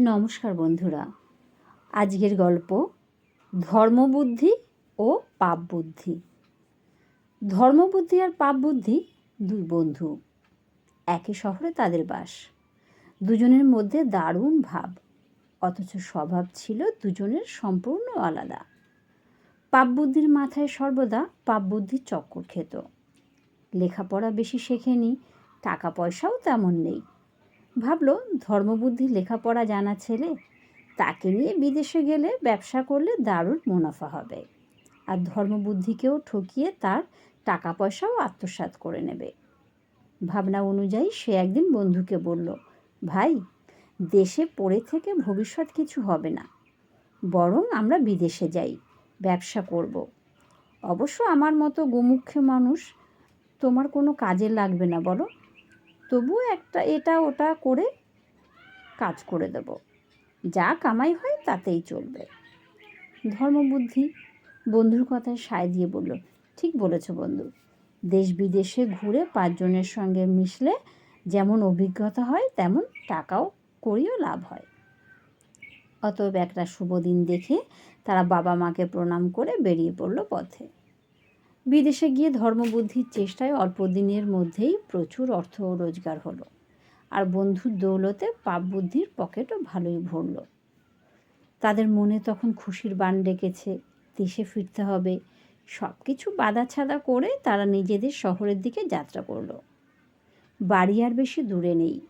নমস্কার বন্ধুরা। আজকের গল্প ধর্মবুদ্ধি ও পাপ বুদ্ধি ধর্মবুদ্ধি আর পাপ বুদ্ধি দুই বন্ধু। একই শহরে তাদের বাস। দুজনের মধ্যে দারুণ ভাব। অথচ স্বভাব ছিল দুজনের সম্পূর্ণ আলাদা। পাপ বুদ্ধির মাথায় সর্বদা পাপ বুদ্ধির চক্কর খেত। লেখাপড়া বেশি শেখেনি, টাকা পয়সাও তেমন নেই। ভাবলো, ধর্মবুদ্ধি লেখাপড়া জানা ছেলে, তাকে নিয়ে বিদেশে গেলে ব্যবসা করলে দারুণ মুনাফা হবে। আর ধর্মবুদ্ধিকেও ঠকিয়ে তার টাকা পয়সাও আত্মসাৎ করে নেবে। ভাবনা অনুযায়ী সে একদিন বন্ধুকে বলল, ভাই, দেশে পড়ে থেকে ভবিষ্যৎ কিছু হবে না। বরং আমরা বিদেশে যাই, ব্যবসা করব। অবশ্য আমার মতো গোমুখে মানুষ তোমার কোনো কাজে লাগবে না, বলো। তবুও একটা এটা ওটা করে কাজ করে দেব। যা কামাই হয় তাতেই চলবে। ধর্মবুদ্ধি বন্ধুর কথায় সায় দিয়ে বলল, ঠিক বলেছ বন্ধু। দেশ বিদেশে ঘুরে পাঁচজনের সঙ্গে মিশলে যেমন অভিজ্ঞতা হয়, তেমন টাকাও করিও লাভ হয়। অতএব একটা শুভ দিন দেখে তারা বাবা মাকে প্রণাম করে বেরিয়ে পড়ল পথে। বিদেশে গিয়ে ধর্মবুদ্ধির চেষ্টায় অল্প দিনের মধ্যেই প্রচুর অর্থ রোজগার হলো। আর বন্ধুর দৌলতে পাপ বুদ্ধির পকেটও ভালোই ভরল। তাদের মনে তখন খুশির বান ডেকেছে, দেশে ফিরতে হবে। সব কিছু বাধা ছাদা করে তারা নিজেদের শহরের দিকে যাত্রা করল। বাড়ি আর বেশি দূরে নেই।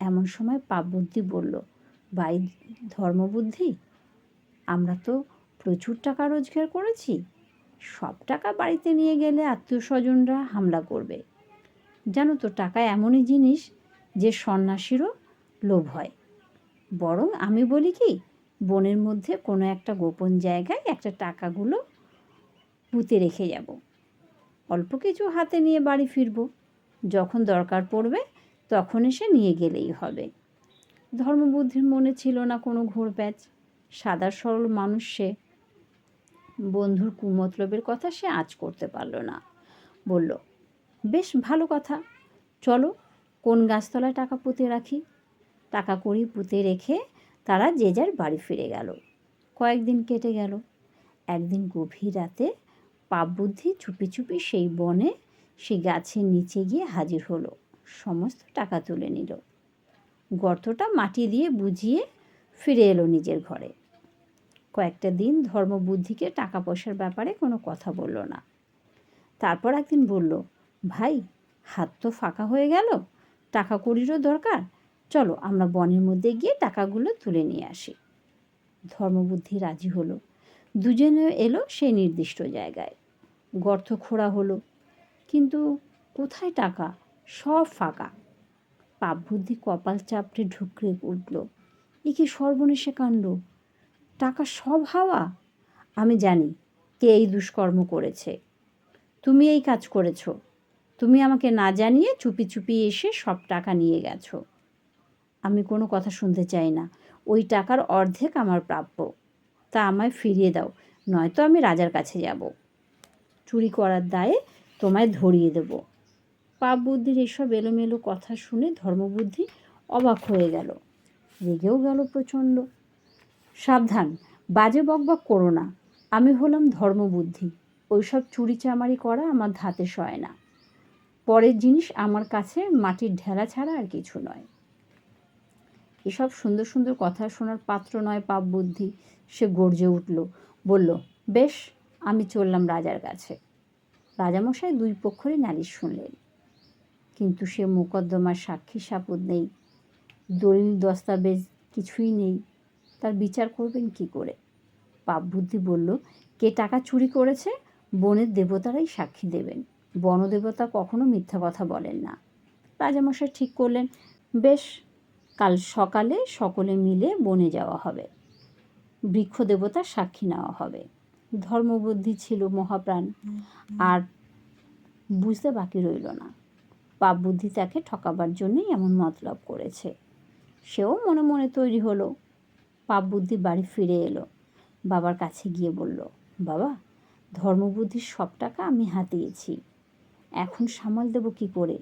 এমন সময় পাপ বুদ্ধি বলল, ভাই, ধর্মবুদ্ধি? আমরা তো প্রচুর টাকা রোজগার করেছি। সব টাকা বাড়িতে নিয়ে গেলে আত্মীয় স্বজনরা হামলা করবে। জানো তো, টাকা এমনই জিনিস যে সন্ন্যাসীরও লোভ হয়। বরং আমি বলি কি, বনের মধ্যে কোনো একটা গোপন জায়গায় একটা টাকাগুলো পুঁতে রেখে যাব। অল্প কিছু হাতে নিয়ে বাড়ি ফিরব। যখন দরকার পড়বে, তখন এসে নিয়ে গেলেই হবে। ধর্মবুদ্ধির মনে ছিল না কোনো ঘোর প্যাচ। সাদা সরল মানুষ সে বন্ধুর কুমতলবের কথা সে আজ করতে পারল না। বলল, বেশ, ভালো কথা। চলো, কোন গাছতলায় টাকা পুঁতে রাখি? টাকা করি পুঁতে রেখে তারা যে যার বাড়ি ফিরে গেল। কয়েকদিন কেটে গেল। একদিন গভীর রাতে পাপ বুদ্ধি চুপি চুপি সেই বনে সেই গাছের নিচে গিয়ে হাজির হলো। সমস্ত টাকা তুলে নিল। গর্তটা মাটি দিয়ে বুঝিয়ে ফিরে এলো নিজের ঘরে। কয়েকটা দিন ধর্মবুদ্ধিকে টাকা পয়সার ব্যাপারে কোনো কথা বলল না। তারপর একদিন বলল, ভাই, হাত তো ফাঁকা হয়ে গেল, টাকা কড়িরও দরকার, চলো আমরা বনের মধ্যে গিয়ে টাকাগুলো তুলে নিয়ে আসি। ধর্মবুদ্ধি রাজি হলো। দুজনে এলো সেই নির্দিষ্ট জায়গায়। গর্ত খোঁড়া হলো, কিন্তু কোথায় টাকা? সব ফাঁকা। পাপ বুদ্ধি কপাল চাপড়ে ঢুকরে উঠল। এ কি সর্বনেশে কাণ্ড? টাকা সব হাওয়া? আমি জানি কে এই দুষ্কর্ম করেছে। তুমি এই কাজ করেছ। তুমি আমাকে না জানিয়ে চুপি চুপি এসে সব টাকা নিয়ে গেছো। আমি কোনো কথা শুনতে চাই না। ওই টাকার অর্ধেক আমার প্রাপ্য। তা আমায় ফিরিয়ে দাও, নয়তো আমি রাজার কাছে যাব। চুরি করার দায়ে তোমায় ধরিয়ে দেব। পাপ বুদ্ধির এসব এলোমেলো কথা শুনে ধর্মবুদ্ধি অবাক হয়ে গেল। রেগেও গেল প্রচণ্ড। সাবধান, বাজে বকবক করো না। আমি হলাম ধর্মবুদ্ধি। ওইসব চুরি চামারি করা আমার ধাতে সয় না। পরের জিনিস আমার কাছে মাটির ঢেলা ছাড়া আর কিছু নয়। এসব সুন্দর সুন্দর কথা শোনার পাত্র নয় পাপ বুদ্ধি সে গর্জে উঠল, বলল, বেশ, আমি চললাম রাজার কাছে। রাজামশাই দুই পক্ষরই নালিশ শুনলেন। কিন্তু সে মোকদ্দমার সাক্ষী সাপদ নেই। দলিল দস্তাবেজ কিছুই নেই। তার বিচার করবেন কি করে? পাপ বুদ্ধি বলল, কে টাকা চুরি করেছে, বনের দেবতারাই সাক্ষী দেবেন। বনদেবতা কখনো মিথ্যা কথা বলেন না। রাজামশাই ঠিক করলেন, বেশ, কাল সকালে সকলে মিলে বনে যাওয়া হবে। বৃক্ষ দেবতার সাক্ষী নেওয়া হবে। ধর্মবুদ্ধি ছিল মহাপ্রাণ। আর বুঝতে বাকি রইল না। পাপ বুদ্ধি তাকে ঠকাবার জন্যই এমন মতলব করেছে। সেও মনে মনে তৈরি হলো। পাপ বুদ্ধি বাড়ি ফিরে এলো। বাবার কাছে গিয়ে বলল, বাবা, ধর্মবুদ্ধির সব টাকা আমি হাতিয়েছি। এখন সামাল দেব কি করে?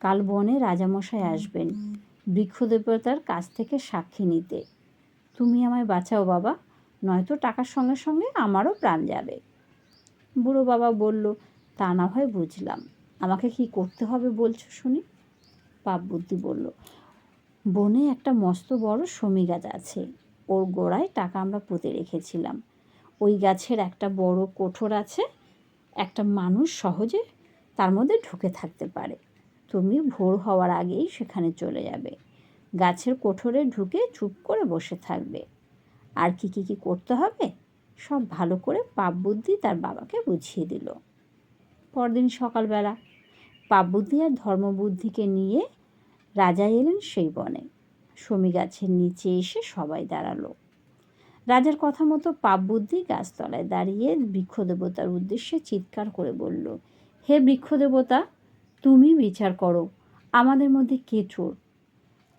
কাল বনে রাজামশাই আসবেন। বৃক্ষ দেবতার কাছ থেকে সাক্ষী নিতে। তুমি আমায় বাঁচাও বাবা, নয়তো টাকার সঙ্গে সঙ্গে আমারও প্রাণ যাবে। বুড়ো বাবা বলল, তা না হয় বুঝলাম। আমাকে কি করতে হবে বলছো শুনি? পাপ বুদ্ধি বলল, বনে একটা মস্ত বড় শমি গাছ আছে। ওর গোড়ায় টাকা আমরা পুঁতে রেখেছিলাম। ওই গাছের একটা বড় কোঠর আছে, একটা মানুষ সহজে তার মধ্যে ঢুকে থাকতে পারে। তুমি ভোর হওয়ার আগেই সেখানে চলে যাবে। গাছের কোঠরে ঢুকে চুপ করে বসে থাকবে। আর কি কি কি করতে হবে? সব ভালো করে পাপ বুদ্ধি তার বাবাকে বুঝিয়ে দিল। পরদিন সকালবেলা পাপ বুদ্ধি আর ধর্মবুদ্ধিকে নিয়ে রাজা এলেন সেই বনে। শমী গাছের নিচে এসে সবাই দাঁড়াল। রাজার কথা মতো পাপ বুদ্ধি গাছতলায় দাঁড়িয়ে বৃক্ষদেবতার উদ্দেশ্যে চিৎকার করে বলল, হে বৃক্ষদেবতা, তুমি বিচার করো, আমাদের মধ্যে কে চোর?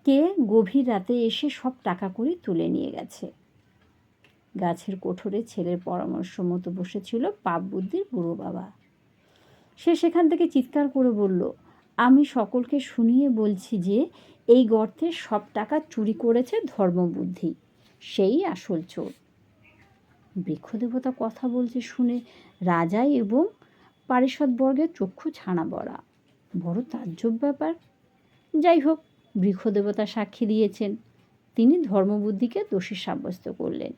কে গভীর রাতে এসে সব টাকা করে তুলে নিয়ে গেছে? গাছের কোঠরে ছেলের পরামর্শ মতো বসেছিল পাপ বুদ্ধির বুড়ো বাবা। সে সেখান থেকে চিৎকার করে বলল, আমি সকলকে শুনিয়ে বলছি যে এই গর্তে সব টাকা চুরি করেছে ধর্মবুদ্ধি। সেই আসল চোর। বৃক্ষদেবতা কথা বলছে শুনে রাজাই এবং পারিষদবর্গের চক্ষু ছানা বড়া। বড় তাজ্জব ব্যাপার। যাই হোক বৃক্ষ বৃক্ষদেবতা সাক্ষী দিয়েছেন। তিনি ধর্মবুদ্ধিকে দোষী সাব্যস্ত করলেন।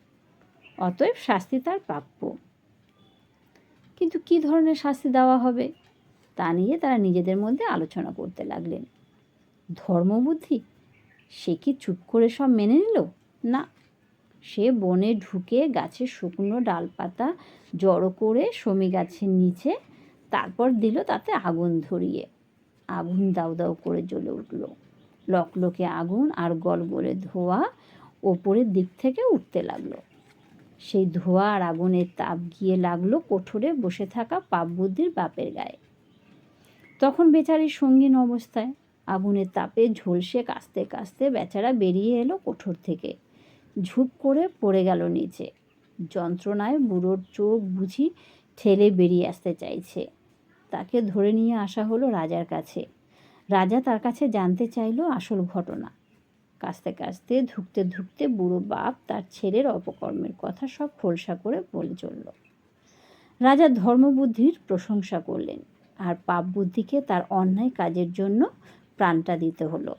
অতএব শাস্তি তার প্রাপ্য। কিন্তু কি ধরনের শাস্তি দেওয়া হবে, তা নিয়ে তারা নিজেদের মধ্যে আলোচনা করতে লাগলেন। ধর্মবুদ্ধি সে কি চুপ করে সব মেনে নিল? না। সে বনে ঢুকে গাছের শুকনো ডালপাতা জড়ো করে শমি গাছের নিচে তারপর দিল তাতে আগুন ধরিয়ে। আগুন দাউ দাউ করে জ্বলে উঠল। লকলকে আগুন আর গলগলে ধোয়া ওপরের দিক থেকে উঠতে লাগল। সেই ধোয়া আর আগুনের তাপ গিয়ে লাগল কোঠরে বসে থাকা পাপ বুদ্ধির বাপের গায়ে। তখন বেচারির সঙ্গীন অবস্থায় আগুনের তাপে ঝলসে কাস্তে কাস্তে বেচারা বেরিয়ে এলো কোঠর থেকে। ঝুপ করে পড়ে গেল নিচে। যন্ত্রণায় বুড়োর চোখ বুঝি ঠেলে বেরিয়ে আসতে চাইছে। তাকে ধরে নিয়ে আসা হলো রাজার কাছে। রাজা তার কাছে জানতে চাইলো আসল ঘটনা। কাস্তে কাস্তে, ধুকতে ধুকতে বুড়ো বাপ তার ছেলের অপকর্মের কথা সব খোলসা করে বলে চলল। রাজা ধর্মবুদ্ধির প্রশংসা করলেন। আর পাপ বুদ্ধিকে তার অন্যায় কাজের জন্য প্রাণটা দিতে হলো।